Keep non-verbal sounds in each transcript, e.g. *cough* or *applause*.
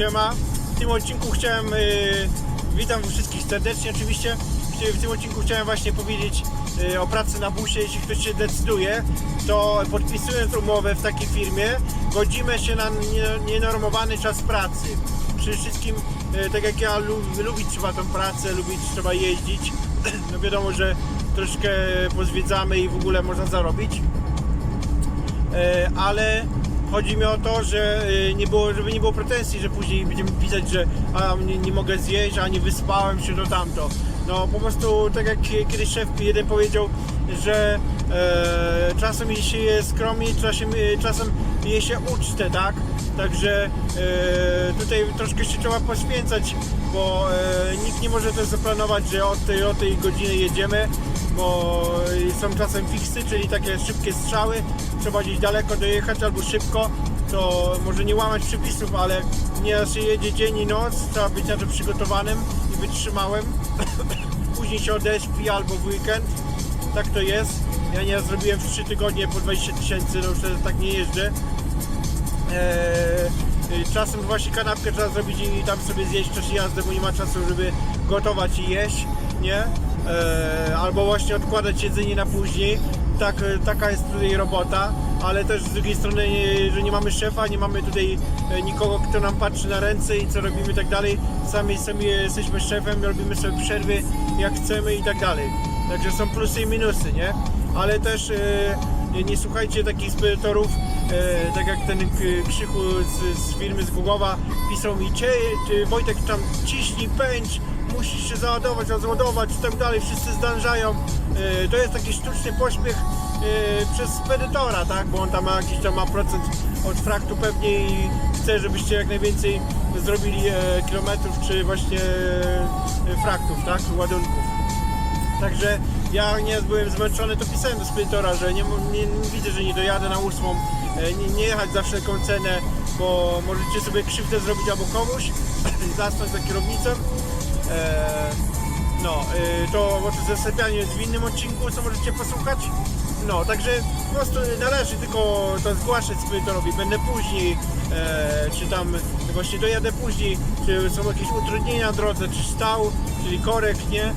Siema. W tym odcinku chciałem, y, witam wszystkich serdecznie oczywiście. W tym odcinku chciałem właśnie powiedzieć y, o pracy na busie. Jeśli ktoś się decyduje, to podpisując umowę w takiej firmie, godzimy się na nie- nienormowany czas pracy. Przede wszystkim, y, tak jak ja, lu- lubić trzeba tą pracę, lubić trzeba jeździć. *clears throat* No wiadomo, że troszkę pozwiedzamy i w ogóle można zarobić. E, ale chodzi mi o to, że e, nie było, żeby nie było pretensji, że później będziemy pisać, że a, nie, nie mogę zjeść, a nie wyspałem się, to tamto. No po prostu tak jak kiedyś szef jeden powiedział, że e, czasem je się je skromnie, czasem, e, czasem je się ucztę, tak? Także e, tutaj troszkę się trzeba poświęcać, bo e, nikt nie może też zaplanować, że od tej, od tej godziny jedziemy, bo są czasem fiksy, czyli takie szybkie strzały, trzeba gdzieś daleko dojechać albo szybko, to może nie łamać przepisów, ale nie się jedzie dzień i noc, trzeba być na to przygotowanym i wytrzymałym. *coughs* Później się odeszpi albo w weekend, tak to jest. Ja nie zrobiłem w 3 tygodnie po 20 tysięcy, no już tak nie jeżdżę. Eee, czasem właśnie kanapkę trzeba zrobić i tam sobie zjeść czasie jazdy, bo nie ma czasu, żeby gotować i jeść, nie? Eee, albo właśnie odkładać jedzenie na później. Tak, e, taka jest tutaj robota, ale też z drugiej strony, e, że nie mamy szefa, nie mamy tutaj e, nikogo, kto nam patrzy na ręce i co robimy i tak dalej. Sami sami jesteśmy szefem, robimy sobie przerwy jak chcemy i tak dalej. Także są plusy i minusy, nie? Ale też e, nie, słuchajcie takich spedytorów, e, tak jak ten Krzychu z, z firmy z Głogowa pisał mi, Cie, Wojtek tam ciśnij, pędź, musisz się załadować, rozładować i tak dalej, wszyscy zdążają. E, to jest taki sztuczny pośpiech e, przez spedytora, tak, bo on tam ma jakiś tam ma procent od fraktu pewnie i chce, żebyście jak najwięcej zrobili e, kilometrów, czy właśnie e, fraktów, tak, ładunków. Także ja nie byłem zmęczony, to pisałem do spedytora, że nie, nie, nie widzę, że nie dojadę na ósmą, e, nie, nie jechać za wszelką cenę, bo możecie sobie krzywdę zrobić albo komuś, *clears throat* zasnąć za kierownicą. E, no, e, to o tym zasypianiu jest w innym odcinku, co możecie posłuchać. No, także po prostu należy tylko to zgłaszać spedytorowi, będę później, e, czy tam właśnie dojadę później, czy są jakieś utrudnienia na drodze, czy stał, czyli korek, nie, e,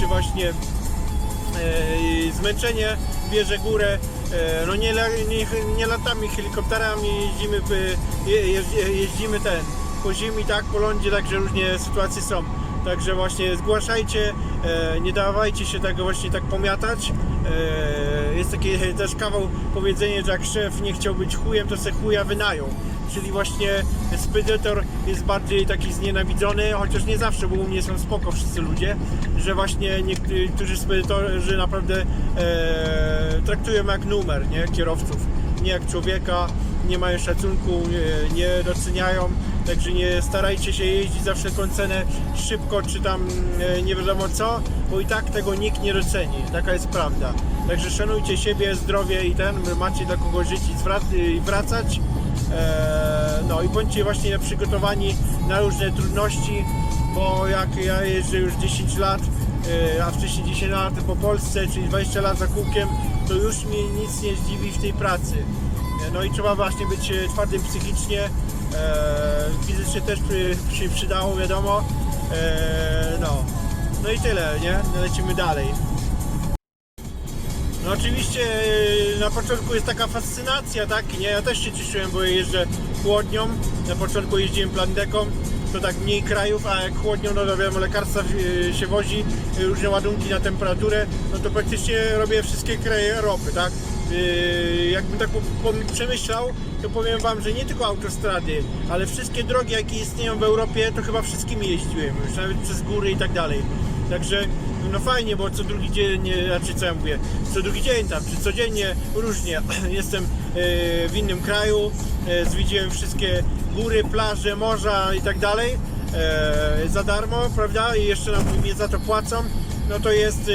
czy właśnie e, zmęczenie bierze górę. E, no nie, nie, nie latami helikopterami jeździmy, je, jeździ- jeździmy ten po ziemi, tak, po lądzie, także różnie sytuacje są. Także właśnie zgłaszajcie, e, nie dawajcie się tego właśnie tak pomiatać. E, jest takie *laughs* też kawał powiedzenie, że jak szef nie chciał być chujem, to se chuja wynajął. Czyli właśnie spedytor jest bardziej taki znienawidzony, chociaż nie zawsze, bo u mnie są spoko wszyscy ludzie, że właśnie niektórzy spedytorzy naprawdę e, traktują jak numer, nie, kierowców, nie jak człowieka, nie mają szacunku, nie, nie doceniają, także nie starajcie się jeździć za wszelką cenę szybko, czy tam e, nie wiadomo co, bo i tak tego nikt nie doceni, taka jest prawda. Także szanujcie siebie, zdrowie i ten, macie dla kogo żyć i wracać. Eee, No i bądźcie właśnie przygotowani na różne trudności, bo jak ja jeżdżę już 10 lat, e, a wcześniej 10 lat po Polsce, czyli 20 lat za kółkiem, to już mnie nic nie zdziwi w tej pracy. E, No i trzeba właśnie być e, twardym psychicznie, e, fizycznie też przy, przydało, wiadomo. No. no i tyle, nie? Lecimy dalej. No oczywiście na początku jest taka fascynacja, tak? Nie, ja też się cieszyłem, bo jeżdżę chłodnią. Na początku jeździłem plandeką, to tak mniej krajów, a jak chłodnią, no wiadomo, lekarstwa się wozi, różne ładunki na temperaturę, no to praktycznie robię wszystkie kraje Europy, tak? Yy, jakbym tak przemyślał, to powiem Wam, że nie tylko autostrady, ale wszystkie drogi, jakie istnieją w Europie, to chyba wszystkimi jeździłem już, nawet przez góry i tak dalej. Także no fajnie, bo co drugi dzień, e, znaczy co ja mówię, co drugi dzień tam, czy codziennie różnie. *clears throat* Jestem e, w innym kraju, e, zwiedziłem wszystkie góry, plaże, morza i tak dalej za darmo, prawda? I jeszcze nam mnie za to płacą. No to jest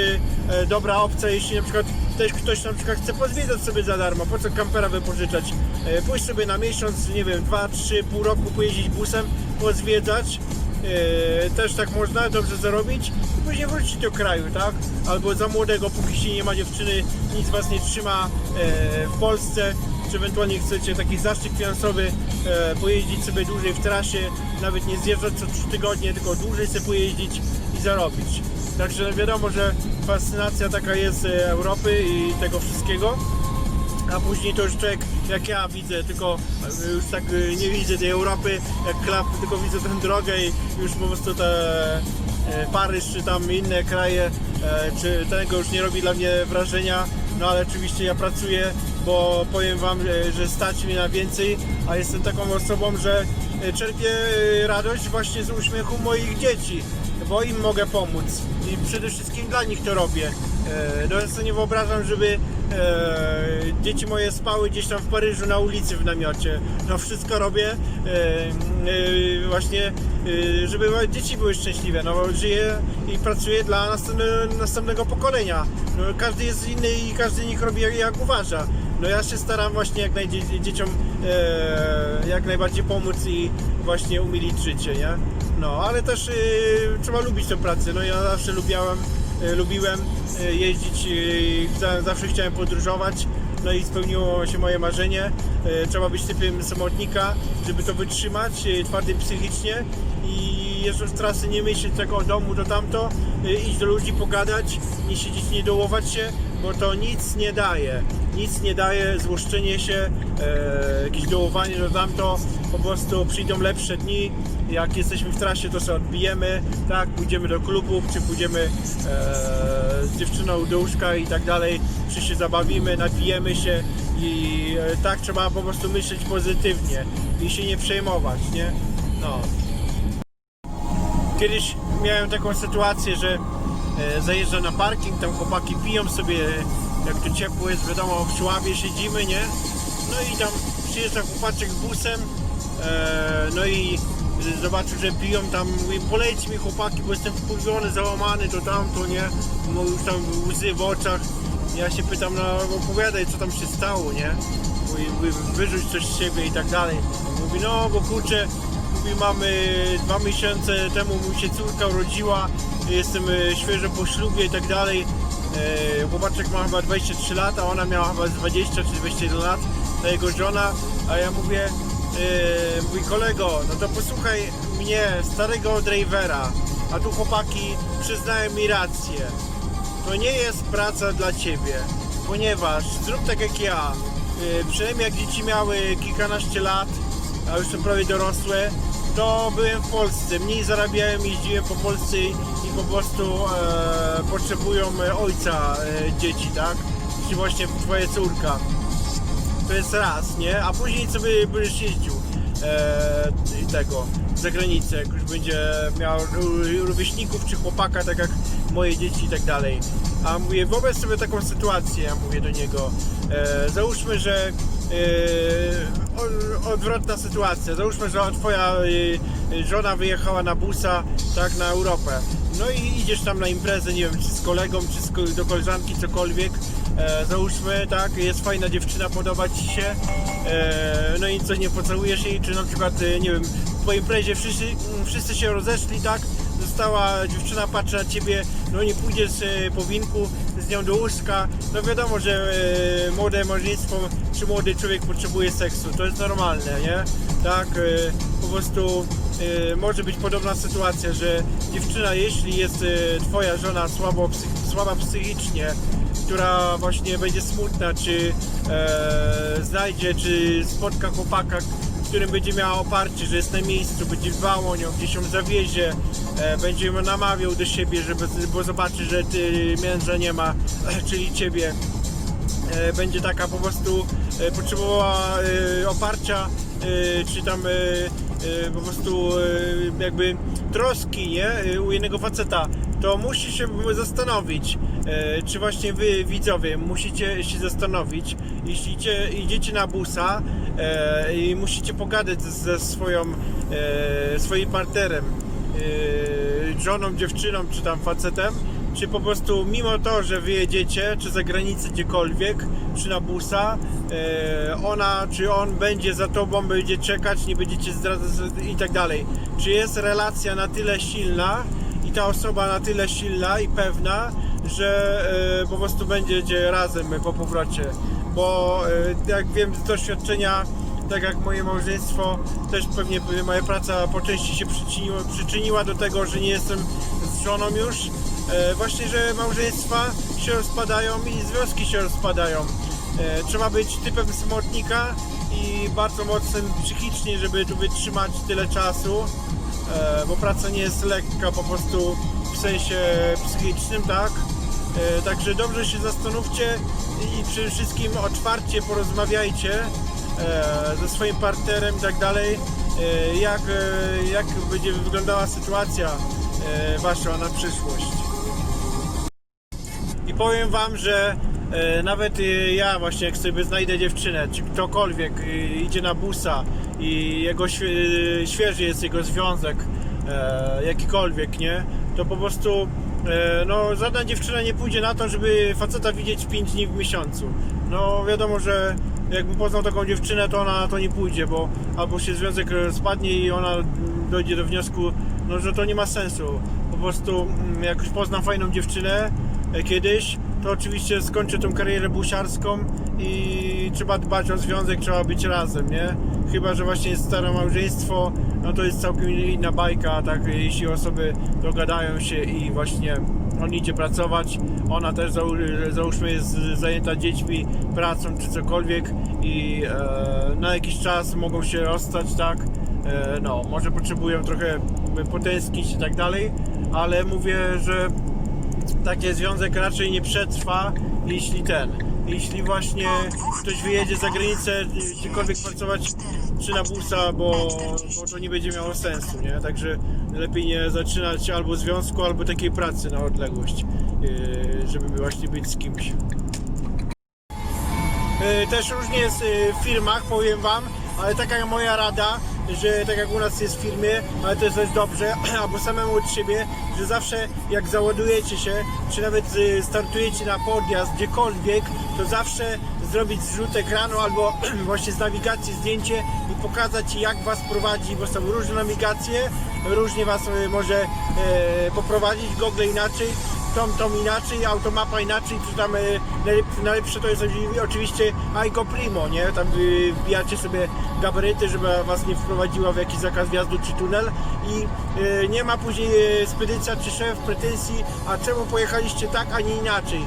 e, dobra opcja, jeśli na przykład też ktoś na przykład chce pozwiedzać sobie za darmo, po co kampera wypożyczać? E, pójść sobie na miesiąc, nie wiem, dwa, trzy, pół roku pojeździć busem, pozwiedzać, E, też tak można dobrze zarobić i później wrócić do kraju, tak? Albo za młodego, póki się nie ma dziewczyny, nic was nie trzyma e, w Polsce, czy ewentualnie chcecie taki zastrzyk finansowy, pojeździć sobie dłużej w trasie, nawet nie zjeżdżać co 3 tygodnie, tylko dłużej sobie pojeździć i zarobić. Także wiadomo, że fascynacja taka jest e, Europy i tego wszystkiego. A później to już człowiek, jak ja widzę, tylko e, już tak e, nie widzę tej Europy jak klap, tylko widzę tę drogę i już po prostu te Paryż czy tam inne kraje, czy tego już nie robi dla mnie wrażenia. No ale oczywiście ja pracuję, bo powiem Wam, że stać mnie na więcej, a jestem taką osobą, że czerpię radość właśnie z uśmiechu moich dzieci bo im mogę pomóc i przede wszystkim dla nich to robię. E, No ja sobie nie wyobrażam, żeby e, dzieci moje spały gdzieś tam w Paryżu na ulicy w namiocie. No wszystko robię e, właśnie, żeby dzieci były szczęśliwe. No żyję i pracuję dla następne, następnego pokolenia. No, każdy jest inny i każdy nich robi jak, jak uważa. No ja się staram właśnie jak najdzie- dzieciom e, jak najbardziej pomóc i właśnie umilić życie, nie? No, ale też y, trzeba lubić tę pracę. No ja zawsze lubiałem, y, lubiłem y, jeździć, y, za- zawsze chciałem podróżować. No i spełniło się moje marzenie. Y, Trzeba być typem samotnika, żeby to wytrzymać, y, twardym psychicznie i jeżdżąc trasy nie myśleć tak o domu, to tamto, y, iść do ludzi, pogadać, nie siedzieć, nie dołować się, bo to nic nie daje. Nic nie daje, złoszczenie się, e, jakieś dołowanie do tamto, po prostu przyjdą lepsze dni, jak jesteśmy w trasie to sobie odbijemy, tak, pójdziemy do klubów, czy pójdziemy e, z dziewczyną do łóżka i tak dalej, czy się zabawimy, napijemy się i e, tak trzeba po prostu myśleć pozytywnie i się nie przejmować, nie? No. Kiedyś miałem taką sytuację, że e, zajeżdżam na parking, tam chłopaki piją sobie, jak tu ciepło jest, wiadomo, w Szławie siedzimy, nie? No i tam przyjeżdża chłopaczek busem, e, no i zobaczył, że piją tam, mówi, polejcie mi chłopaki, bo jestem wkurwiony, załamany, to tamto, nie? No już tam łzy w oczach. Ja się pytam, no opowiadaj, co tam się stało, nie? Mówi, wyrzuć coś z siebie i tak dalej. Mówi, no bo kurczę, Mówi, mamy dwa miesiące temu mi się córka urodziła, jestem e, świeżo po ślubie i tak dalej. E, Chłopaczek ma chyba 23 lata, ona miała chyba z 20 czy 21 lat, ta jego żona, a ja mówię, e, mój kolego, no to posłuchaj mnie, starego drivera, a tu chłopaki przyznają mi rację. To nie jest praca dla ciebie, ponieważ zrób tak jak ja. Przynajmniej jak dzieci miały kilkanaście lat, a już są prawie dorosłe, to byłem w Polsce. Mniej zarabiałem, jeździłem po Polsce i po prostu e, potrzebują e, ojca e, dzieci, tak? Czyli właśnie twoja córka. To jest raz, nie? A później sobie będziesz jeździł e, tego za granicę, jak już będzie miał ró- rówieśników czy chłopaka, tak jak moje dzieci i tak dalej. A mówię, wyobraź sobie taką sytuację, ja mówię do niego. E, załóżmy, że o- odwrotna sytuacja. Załóżmy, że twoja e, żona wyjechała na busa, tak, na Europę. No i idziesz tam na imprezę, nie wiem, czy z kolegą, czy do koleżanki, cokolwiek. E, załóżmy, tak, jest fajna dziewczyna, podoba ci się, e, no i coś nie pocałujesz jej, czy na przykład, e, nie wiem, po imprezie wszyscy, wszyscy się rozeszli, tak, została dziewczyna, patrzy na ciebie, no nie pójdziesz e, po winku z nią do łóżka, no wiadomo, że e, młode małżeństwo, czy młody człowiek potrzebuje seksu, to jest normalne, nie, tak, e, po prostu może być podobna sytuacja, że dziewczyna, jeśli jest twoja żona słabo, słaba psychicznie, która właśnie będzie smutna, czy e, znajdzie, czy spotka chłopaka, którym będzie miała oparcie, że jest na miejscu, będzie dbał o nią, gdzieś ją zawiezie, e, będzie ją namawiał do siebie, żeby, bo zobaczy, że ty męża nie ma, *clears throat* czyli ciebie. E, będzie taka po prostu e, potrzebowała oparcia, czy tam po prostu jakby troski, nie, u jednego faceta, to musi się zastanowić, e, czy właśnie wy widzowie musicie się zastanowić, jeśli idzie, idziecie na busa e, i musicie pogadać ze swoją, e, swoim partnerem, żoną, dziewczyną, czy tam facetem, czy po prostu mimo to, że wyjedziecie, czy za granicę gdziekolwiek, czy na busa, ona czy on będzie za tobą, będzie czekać, nie będziecie zdradzać i tak dalej. Czy jest relacja na tyle silna ta osoba na tyle silna i pewna, że e, po prostu będziecie razem po powrocie. bo e, jak wiem z doświadczenia, tak jak moje małżeństwo, też pewnie moja praca po części się przyczyniła, przyczyniła do tego, że nie jestem z żoną już. E, Właśnie, że małżeństwa się rozpadają i związki się rozpadają. E, Trzeba być typem samotnika i bardzo mocnym psychicznie, żeby tu wytrzymać tyle czasu, bo praca nie jest lekka po prostu w sensie psychicznym, tak? E, Także dobrze się zastanówcie i przede wszystkim otwarcie porozmawiajcie e, ze swoim partnerem i tak dalej, e, jak, e, jak będzie wyglądała sytuacja e, wasza na przyszłość. I powiem wam, że e, nawet e, ja właśnie jak sobie znajdę dziewczynę, czy ktokolwiek e, idzie na busa i jego świe, świeży jest jego związek, e, jakikolwiek, nie? To po prostu e, no, żadna dziewczyna nie pójdzie na to, żeby faceta widzieć 5 dni w miesiącu. No wiadomo, że jakby poznał taką dziewczynę, to ona na to nie pójdzie, bo albo się związek spadnie i ona dojdzie do wniosku, no, że to nie ma sensu. Po prostu mm, jak już poznam fajną dziewczynę, e, kiedyś, to oczywiście skończę tą karierę busiarską i trzeba dbać o związek, trzeba być razem, nie? Chyba, że właśnie jest stare małżeństwo, no to jest całkiem inna bajka, tak, jeśli osoby dogadają się i właśnie on idzie pracować, ona też załó- załóżmy jest zajęta dziećmi, pracą czy cokolwiek i e, na jakiś czas mogą się rozstać, tak? E, no, może potrzebują trochę potęsknić i tak dalej, ale mówię, że taki związek raczej nie przetrwa, jeśli ten, jeśli właśnie ktoś wyjedzie za granicę, gdziekolwiek pracować, czy na busa, bo, bo to nie będzie miało sensu, nie? Także lepiej nie zaczynać albo związku, albo takiej pracy na odległość, yy, żeby właśnie być z kimś. Yy, Też różnie jest yy, w firmach, powiem Wam, ale taka moja rada, że tak jak u nas jest w firmie, ale to jest też dobrze, *clears throat* albo samemu od siebie, że zawsze jak załadujecie się, czy nawet yy, startujecie na podjazd gdziekolwiek, to zawsze zrobić zrzut ekranu albo *clears throat* właśnie z nawigacji zdjęcie i pokazać jak Was prowadzi, bo są różne nawigacje, różnie Was yy, może yy, poprowadzić, Google inaczej, tą, tą inaczej, automapa inaczej, czy tam e, najlep- najlepsze to jest oczy- oczywiście Aiko Primo, nie? Tam wy wbijacie sobie gabaryty, żeby was nie wprowadziła w jakiś zakaz wjazdu czy tunel i e, nie ma później e, spedycja czy szef pretensji, a czemu pojechaliście tak, a nie inaczej.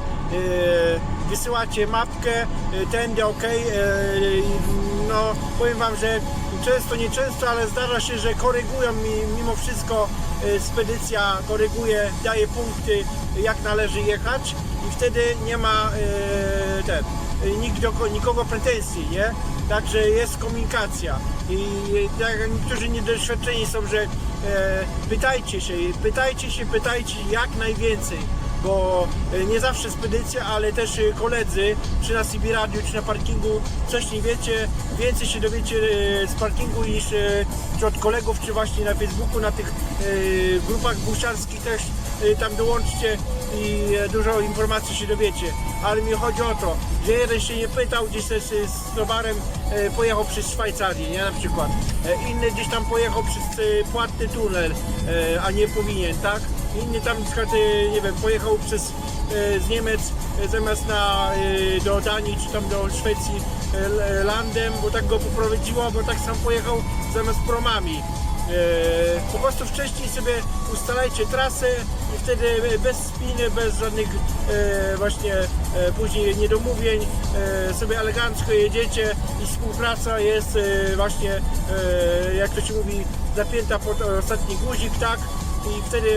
Wysyłacie mapkę, tędy ok, no powiem wam, że często, nie często, ale zdarza się, że korygują mi mimo wszystko e, spedycja koryguje, daje punkty jak należy jechać i wtedy nie ma e, ten, e, nikt do, nikogo pretensji, nie? Także jest komunikacja i tak niektórzy niedoświadczeni są, że e, pytajcie się, pytajcie się, pytajcie jak najwięcej bo e, nie zawsze spedycja, ale też e, koledzy, czy na CB Radio, czy na parkingu, coś nie wiecie, więcej się dowiecie e, z parkingu niż czy od kolegów, czy właśnie na Facebooku, na tych grupach busiarskich też tam dołączcie i dużo informacji się dowiecie. Ale mi chodzi o to, że jeden się nie pytał, gdzieś z towarem pojechał przez Szwajcarię, nie na przykład. Inny gdzieś tam pojechał przez płatny tunel, a nie powinien, tak? Inny tam e, nie wiem, pojechał przez e, z Niemiec e, zamiast na, e, do Danii czy tam do Szwecji landem, bo tak go poprowadziło, bo tak sam pojechał zamiast promami. Po prostu wcześniej sobie ustalajcie trasę i wtedy bez spiny, bez żadnych właśnie później niedomówień sobie elegancko jedziecie i współpraca jest właśnie, jak to się mówi, zapięta pod ostatni guzik, tak? I wtedy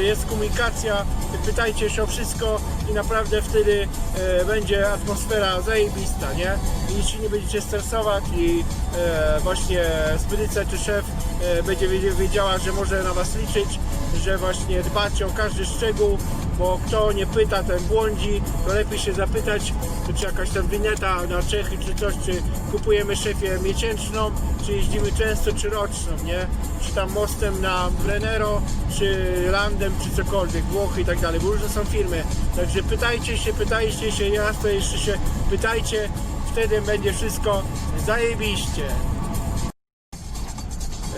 jest komunikacja, pytajcie się o wszystko i naprawdę wtedy e, będzie atmosfera zajebista, nie? I się nie będziecie stresować i e, właśnie spedycja czy szef e, będzie wiedzia- wiedziała, że może na Was liczyć, że właśnie dbacie o każdy szczegół, bo kto nie pyta, ten błądzi, to lepiej się zapytać, czy jakaś tam wineta na Czechy, czy coś, czy kupujemy szefie miesięczną, czy jeździmy często, czy roczną, nie? Czy tam mostem na Brenero, czy landem, czy cokolwiek, Włochy i tak dalej, bo różne są firmy. Także pytajcie się, pytajcie się, to jeszcze się pytajcie, wtedy będzie wszystko zajebiście.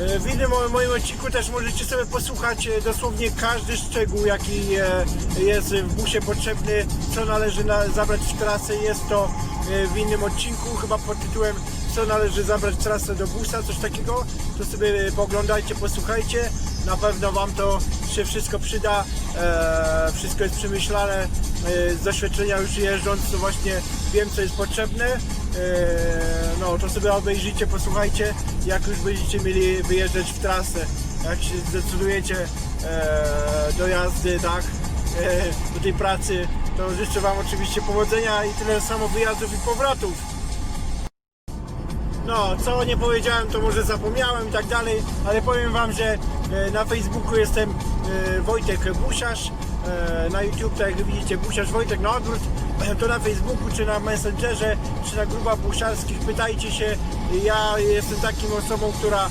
E, W innym mo- moim odcinku też możecie sobie posłuchać e, dosłownie każdy szczegół, jaki e, jest w busie potrzebny, co należy na, zabrać w trasę. Jest to w innym odcinku, chyba pod tytułem co należy zabrać trasę do busa, coś takiego. To sobie poglądajcie, posłuchajcie. Na pewno Wam to się wszystko przyda. Wszystko jest przemyślane. Z doświadczenia już jeżdżąc, to właśnie wiem, co jest potrzebne. E, no, to sobie obejrzyjcie, posłuchajcie, jak już będziecie mieli wyjeżdżać w trasę. Jak się zdecydujecie e, do jazdy, tak, e, do tej pracy, to życzę Wam oczywiście powodzenia i tyle samo wyjazdów i powrotów. No, co nie powiedziałem, to może zapomniałem i tak dalej, ale powiem Wam, że na Facebooku jestem Wojtek Busiarz, na YouTube, tak jak widzicie, Busiarz Wojtek na odwrót, to na Facebooku, czy na Messengerze, czy na grupach busiarskich, pytajcie się, ja jestem taką osobą, która, e,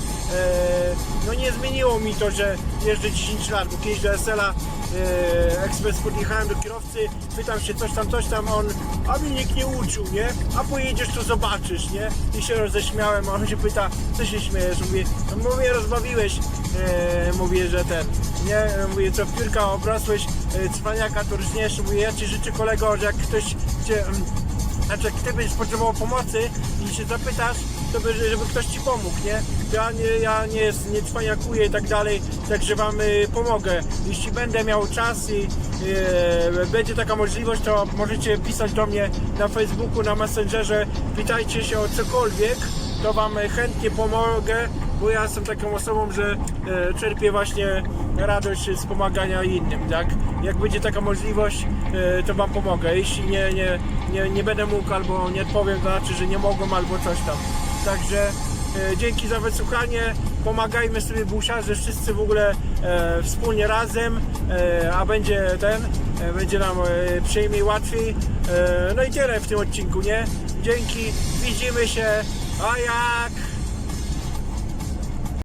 no nie zmieniło mi to, że jeżdżę 10 lat, bo kiedyś do SL-a e, ekspres podjechałem do kierowcy, pytam się coś tam, coś tam, on, a mnie nikt nie uczył, nie? A pojedziesz, to zobaczysz, nie? I się roześmiałem, a on się pyta, co się śmiejesz? Mówię, no mówię, rozbawiłeś, e, mówię, że ten, nie? Mówię, co piórka obrosłeś, e, cwaniaka to rżniesz, mówię, ja Ci życzę kolego, że jak ktoś Cię... mm, znaczy, jak ty będziesz potrzebował pomocy i się zapytasz, to by, żeby ktoś ci pomógł, nie? Ja nie, ja nie, nie cwaniakuję i tak dalej, także wam y, pomogę. Jeśli będę miał czas i y, będzie taka możliwość, to możecie pisać do mnie na Facebooku, na Messengerze, pytajcie się o cokolwiek, to wam y, chętnie pomogę, bo ja jestem taką osobą, że e, czerpię właśnie radość z pomagania innym, tak? Jak będzie taka możliwość, e, to Wam pomogę. Jeśli nie, nie, nie, nie będę mógł albo nie odpowiem, to znaczy, że nie mogłem albo coś tam. Także e, dzięki za wysłuchanie, pomagajmy sobie busiarze, wszyscy w ogóle e, wspólnie razem, e, a będzie ten, e, będzie nam e, przyjemniej, łatwiej. E, no i tyle w tym odcinku, nie? Dzięki, widzimy się, a jak?